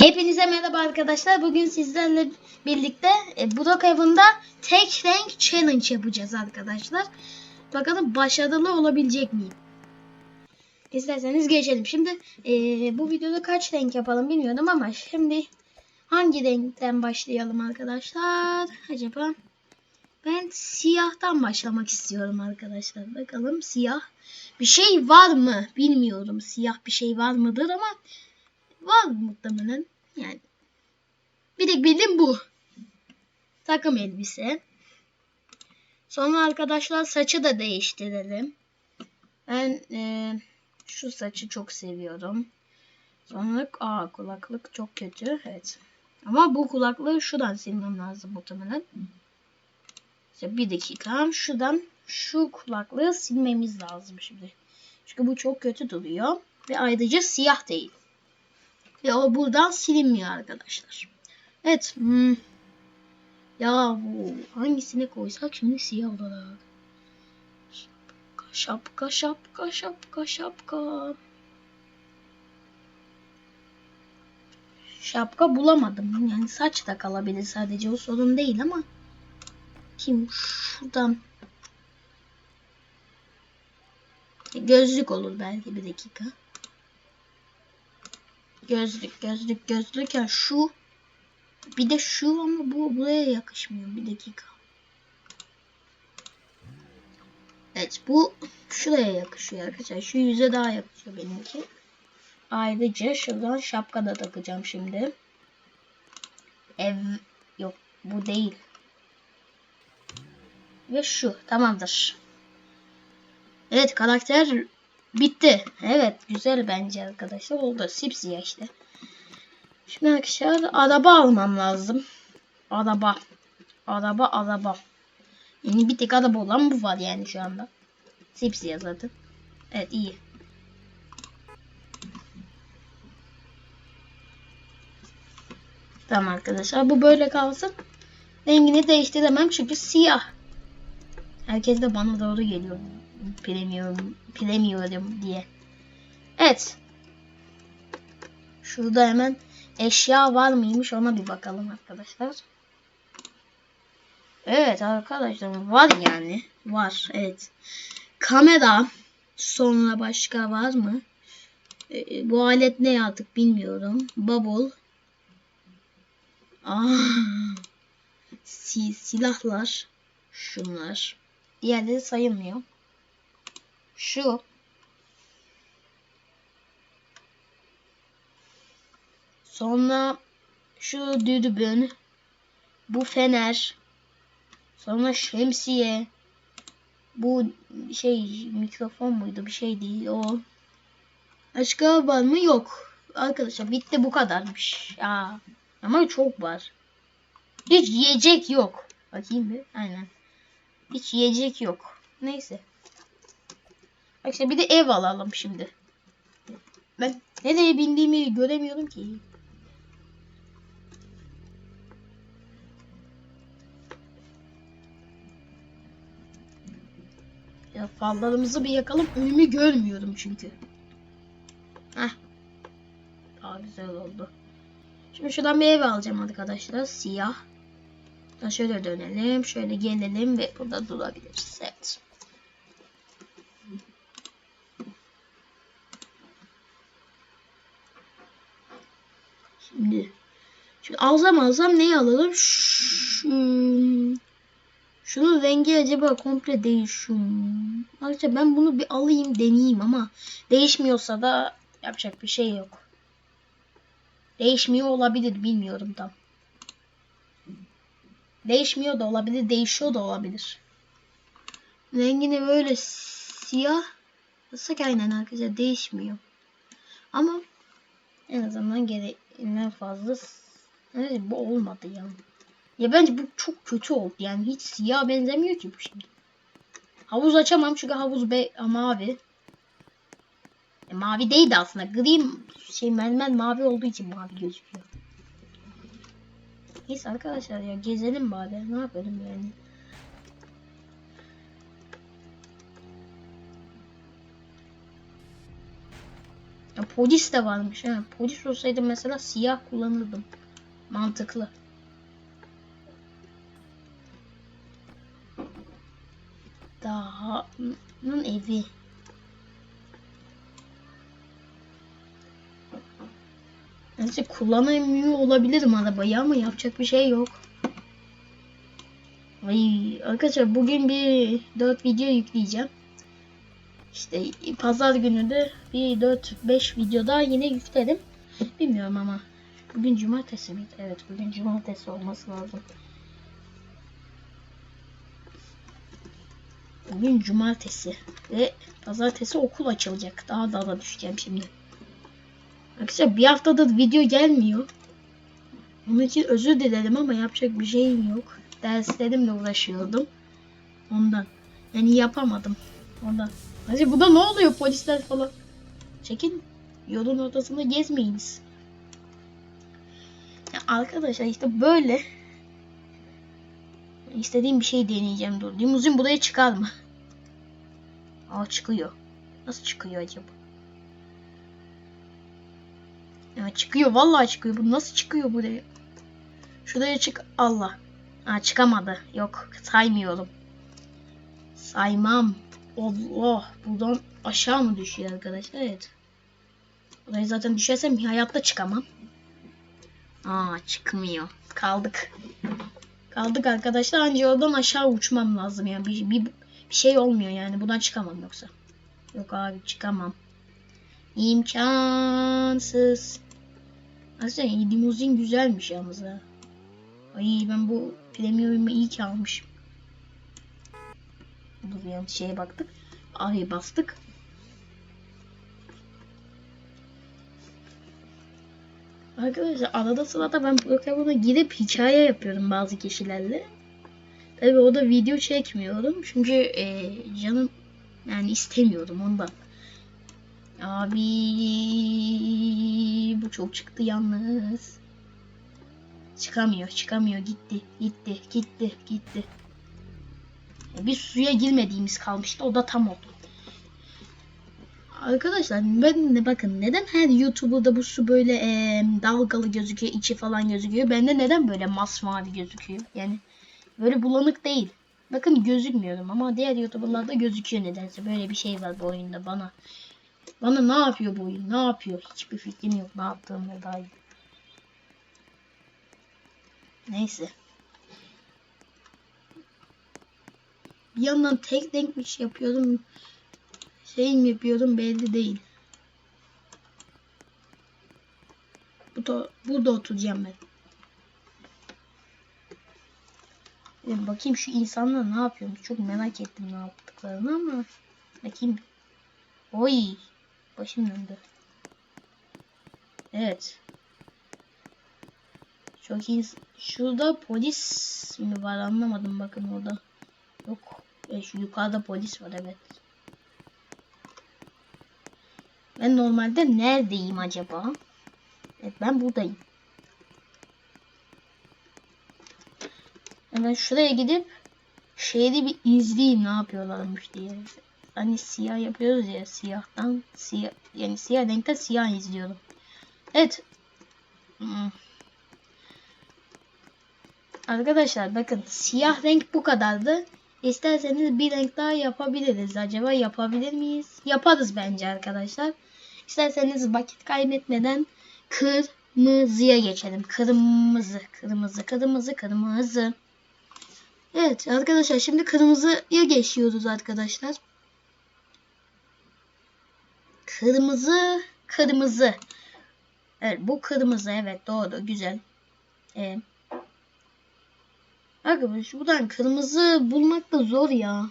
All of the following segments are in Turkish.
Hepinize merhaba arkadaşlar. Bugün sizlerle birlikte e, Budok Event'da tek renk challenge yapacağız arkadaşlar. Bakalım başarılı olabilecek miyim? İsterseniz geçelim. Şimdi e, bu videoda kaç renk yapalım bilmiyorum ama şimdi hangi renkten başlayalım arkadaşlar? Acaba ben siyahtan başlamak istiyorum arkadaşlar. Bakalım siyah bir şey var mı? Bilmiyorum. Siyah bir şey var mıdır ama var muhtemelen. Yani bir tek bildiğim bu. Takım elbise. Sonra arkadaşlar saçı da değiştirelim. Ben e, şu saçı çok seviyorum. Sonra aa kulaklık çok kötü. Evet. Ama bu kulaklığı şuradan silmem lazım muhtemelen. İşte bir dakika. Şuradan şu kulaklığı silmemiz lazım şimdi. Çünkü bu çok kötü duruyor. Ve ayrıca siyah değil. O buradan silinmiyor arkadaşlar. Evet. Hmm. Ya bu hangisine koysak şimdi siyah olarak. Şapka şapka şapka şapka. Şapka bulamadım. Yani saç da kalabilir sadece o sorun değil ama. Kim şuradan. Gözlük olur belki bir dakika. Gözlük, gözlük, gözlük. Ya şu bir de şu ama bu buraya yakışmıyor. Bir dakika. Evet bu şuraya yakışıyor arkadaşlar. Şu yüze daha yakışıyor benimki. Ayrıca şuradan şapka da takacağım şimdi. Ev yok bu değil. Ve şu tamamdır. Evet karakter bitti. Evet güzel bence arkadaşlar. Oldu sipsiyah işte. Şimdi arkadaşlar araba almam lazım. Araba. Araba araba. Yani bir tek araba olan bu var yani şu anda. Sipsiyah zaten. Evet iyi. Tamam arkadaşlar bu böyle kalsın. Rengini değiştiremem çünkü siyah. Herkes de bana doğru geliyor. Bilemiyorum, bilemiyorum diye. Evet. Şurada hemen eşya var mıymış ona bir bakalım arkadaşlar. Evet arkadaşlar var yani. Var evet. Kamera. Sonra başka var mı? Ee, bu alet ne artık bilmiyorum. Bubble. Aa, si silahlar. Şunlar. Diğerleri sayılmıyor. Şu. Sonra şu düdübün. Bu fener. Sonra şemsiye. Bu şey mikrofon muydu bir şey değil o. Başka var mı? Yok. Arkadaşlar bitti bu kadarmış. Ya. Ama çok var. Hiç yiyecek yok. Bakayım bir. Aynen. Hiç yiyecek yok. Neyse. Bak işte bir de ev alalım şimdi. Ben nereye bindiğimi göremiyorum ki. Ya fallarımızı bir yakalım. Önümü görmüyorum çünkü. Heh. Daha güzel oldu. Şimdi şuradan bir ev alacağım arkadaşlar. Siyah. Şöyle dönelim. Şöyle gelelim ve burada durabiliriz. Evet. Şimdi Şimdi alsam alsam neyi alalım? Şu, şunun rengi acaba komple değişiyor mu? Arkadaşlar ben bunu bir alayım deneyeyim ama değişmiyorsa da yapacak bir şey yok. Değişmiyor olabilir bilmiyorum tam. Değişmiyor da olabilir, değişiyor da olabilir. Rengini böyle siyah ıslak aynen arkadaşlar değişmiyor. Ama en azından gereğinden fazla evet, bu olmadı ya. Ya bence bu çok kötü oldu yani hiç siyah benzemiyor ki bu şimdi. Havuz açamam çünkü havuz be mavi. E, mavi değildi aslında. Gri şey mermer mavi olduğu için mavi gözüküyor. Neyse arkadaşlar ya gezelim bari. Ne yapalım yani. Polis de varmış. Ha, polis olsaydı mesela siyah kullanırdım. Mantıklı. Daha'nın evi. Neyse kullanamıyor olabilirim arabayı ama yapacak bir şey yok. Ay arkadaşlar bugün bir 4 video yükleyeceğim. İşte pazar günü de bir 4-5 video daha yine yüklerim. Bilmiyorum ama. Bugün cumartesi miydi? Evet bugün cumartesi olması lazım. Bugün cumartesi ve pazartesi okul açılacak. Daha da da düşeceğim şimdi. Arkadaşlar bir haftadır video gelmiyor. Onun için özür dilerim ama yapacak bir şeyim yok. Derslerimle uğraşıyordum. Ondan. Yani yapamadım. Ondan. Hadi bu da ne oluyor polisler falan. Çekin. Yolun ortasında gezmeyiniz. Ya arkadaşlar işte böyle. İstediğim bir şey deneyeceğim dur. Limuzin buraya çıkar mı? Aa çıkıyor. Nasıl çıkıyor acaba? Ya çıkıyor vallahi çıkıyor. Bu nasıl çıkıyor buraya? Şuraya çık. Allah. Ha çıkamadı. Yok saymıyorum. Saymam. Allah. Buradan aşağı mı düşüyor arkadaşlar? Evet. Burayı zaten düşersem hayatta çıkamam. Aa çıkmıyor. Kaldık. Kaldık arkadaşlar. Anca oradan aşağı uçmam lazım. Yani bir, bir, bir şey olmuyor yani. Buradan çıkamam yoksa. Yok abi çıkamam. İmkansız. Aslında limuzin güzelmiş yalnız ha. Ay ben bu premium'u iyi ki almışım. Dur yanlış şeye baktık. A'ya bastık. Arkadaşlar arada sırada ben programa girip hikaye yapıyorum bazı kişilerle. Tabi o da video çekmiyorum. Çünkü e, canım yani istemiyorum ondan. Abi bu çok çıktı yalnız. Çıkamıyor, çıkamıyor. Gitti, gitti, gitti, gitti. Bir suya girmediğimiz kalmıştı. O da tam oldu. Arkadaşlar ben de bakın neden her YouTuber'da bu su böyle e, dalgalı gözüküyor, içi falan gözüküyor. Bende neden böyle masmavi gözüküyor? Yani böyle bulanık değil. Bakın gözükmüyorum ama diğer YouTuber'larda gözüküyor nedense. Böyle bir şey var bu oyunda bana. Bana ne yapıyor bu oyun? Ne yapıyor? Hiçbir fikrim yok ne yaptığımla dair. Neyse. Bir yandan tek denkmiş yapıyordum. Şey mi yapıyordum belli değil. Bu da, burada oturacağım ben. Bir bakayım şu insanlar ne yapıyormuş. Çok merak ettim ne yaptıklarını ama. Bakayım. Oy. Başım döndü. Evet. Çok iyi. Şurada polis mi var anlamadım bakın orada. Yok. E, şu yukarıda polis var evet. Ben normalde neredeyim acaba? Evet ben buradayım. Hemen şuraya gidip şehri bir izleyeyim ne yapıyorlarmış diye. Hani siyah yapıyoruz ya siyahtan siyah yani siyah renkte siyah izliyorum. Evet. Hmm. Arkadaşlar bakın siyah renk bu kadardı. İsterseniz bir renk daha yapabiliriz. Acaba yapabilir miyiz? Yaparız bence arkadaşlar. İsterseniz vakit kaybetmeden kırmızıya geçelim. Kırmızı, kırmızı, kırmızı, kırmızı. Evet arkadaşlar şimdi kırmızıya geçiyoruz arkadaşlar. Kırmızı, kırmızı. Evet bu kırmızı evet doğru güzel. Evet. Arkadaş buradan kırmızı bulmak da zor ya.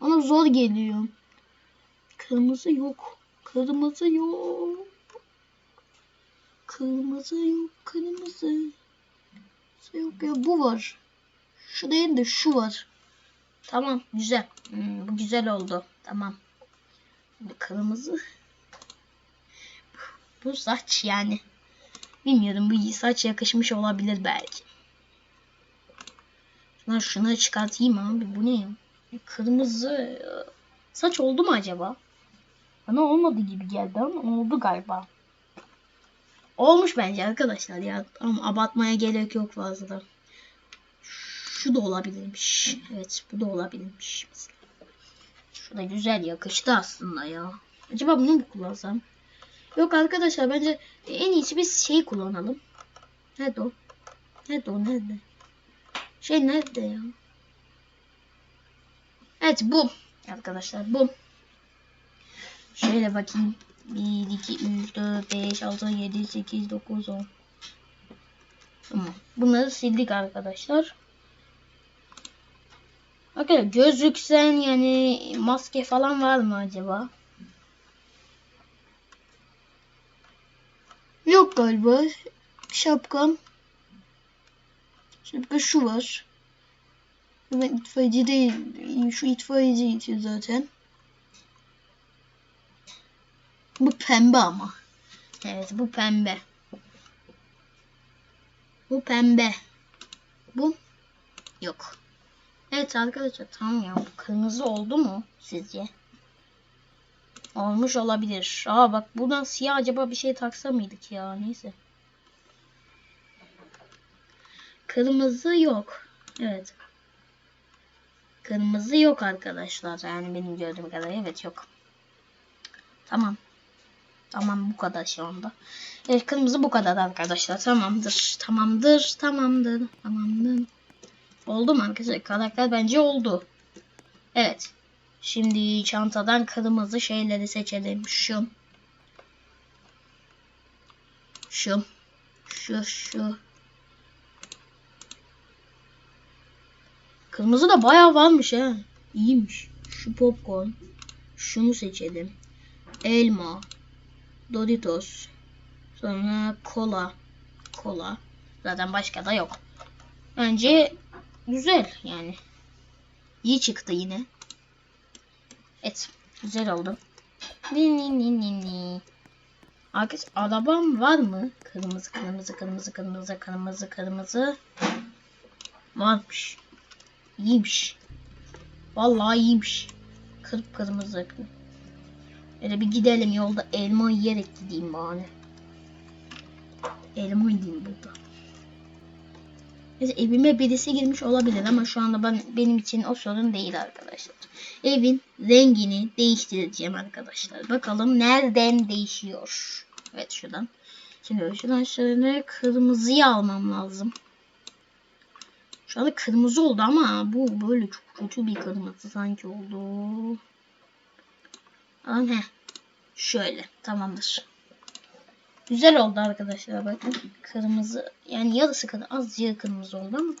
Bana zor geliyor. Kırmızı yok. Kırmızı yok. Kırmızı yok. Kırmızı. Yok ya bu var. Şu değil de şu var. Tamam güzel. Hmm, bu güzel oldu. Tamam. Bu kırmızı. Bu saç yani. Bilmiyorum bu saç yakışmış olabilir belki. Lan şunu çıkartayım abi. Bu ne? Kırmızı saç oldu mu acaba? Bana olmadı gibi geldi ama oldu galiba. Olmuş bence arkadaşlar ya. Ama abartmaya gerek yok fazla. Şu da olabilirmiş. Evet bu da olabilirmiş. Şu da güzel yakıştı aslında ya. Acaba bunu mu kullansam? Yok arkadaşlar bence en iyisi biz şeyi kullanalım. Nerede o? Nerede o? Nerede? Şey nerede ya? Evet bu. Arkadaşlar bu. Şöyle bakayım. 1, 2, 3, 4, 5, 6, 7, 8, 9, 10. Tamam. Bunları sildik arkadaşlar. Bakın gözlüksen yani maske falan var mı acaba? Yok galiba. Şapkam. Şapka şu var. Ben itfaiyeci değil. Şu itfaiyeci için zaten. Bu pembe ama. Evet bu pembe. Bu pembe. Bu yok. Evet arkadaşlar tamam ya. Bu kırmızı oldu mu sizce? Olmuş olabilir. Aa bak buradan siyah acaba bir şey taksa mıydık ya? Neyse. Kırmızı yok. Evet. Kırmızı yok arkadaşlar. Yani benim gördüğüm kadarıyla evet yok. Tamam. Tamam bu kadar şu anda. Evet kırmızı bu kadar arkadaşlar. Tamamdır. Tamamdır. Tamamdır. Tamamdır. Oldu mu arkadaşlar? Karakter bence oldu. Evet. Şimdi çantadan kırmızı şeyleri seçelim. Şu. Şu. Şu şu. Kırmızı da bayağı varmış ha. İyiymiş. Şu popcorn. Şunu seçelim. Elma. Doritos. Sonra kola. Kola. Zaten başka da yok. Bence güzel yani. İyi çıktı yine. Evet. Güzel oldu. Ni ni ni ni ni. Arkadaş arabam var mı? Kırmızı kırmızı kırmızı kırmızı kırmızı kırmızı. Varmış. İyiymiş. Vallahi iyiymiş. Kırp kırmızı. Öyle bir gidelim yolda elma yiyerek gideyim bari. Elma yiyeyim burada. Neyse evime birisi girmiş olabilir ama şu anda ben benim için o sorun değil arkadaşlar. Evin rengini değiştireceğim arkadaşlar. Bakalım nereden değişiyor. Evet şuradan. Şimdi şuradan şöyle kırmızıyı almam lazım. Şu anda kırmızı oldu ama bu böyle çok kötü bir kırmızı sanki oldu. Aman he. Şöyle tamamdır. Güzel oldu arkadaşlar bakın. Kırmızı yani yarısı kadar azıcık kırmızı oldu ama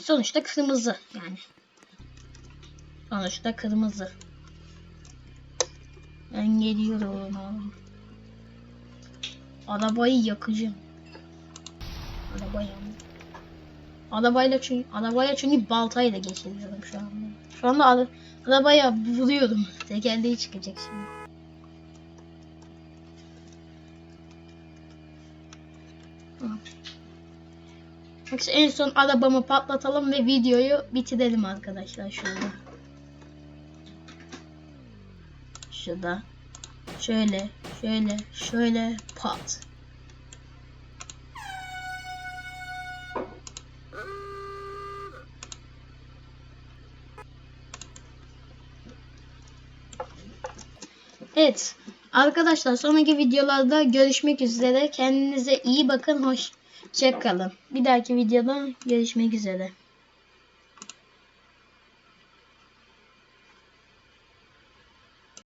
sonuçta kırmızı yani. Sonuçta kırmızı. Ben geliyorum. Arabayı yakacağım. Arabayı Arabayla çünkü arabaya çünkü baltayla geçiriyorum şu anda. Şu anda ara, arabaya vuruyorum. Tekerleği çıkacak şimdi. Yoksa en son arabamı patlatalım ve videoyu bitirelim arkadaşlar şurada. Şurada. Şöyle, şöyle, şöyle pat. Evet. Arkadaşlar sonraki videolarda görüşmek üzere. Kendinize iyi bakın. Hoşça kalın. Bir dahaki videoda görüşmek üzere.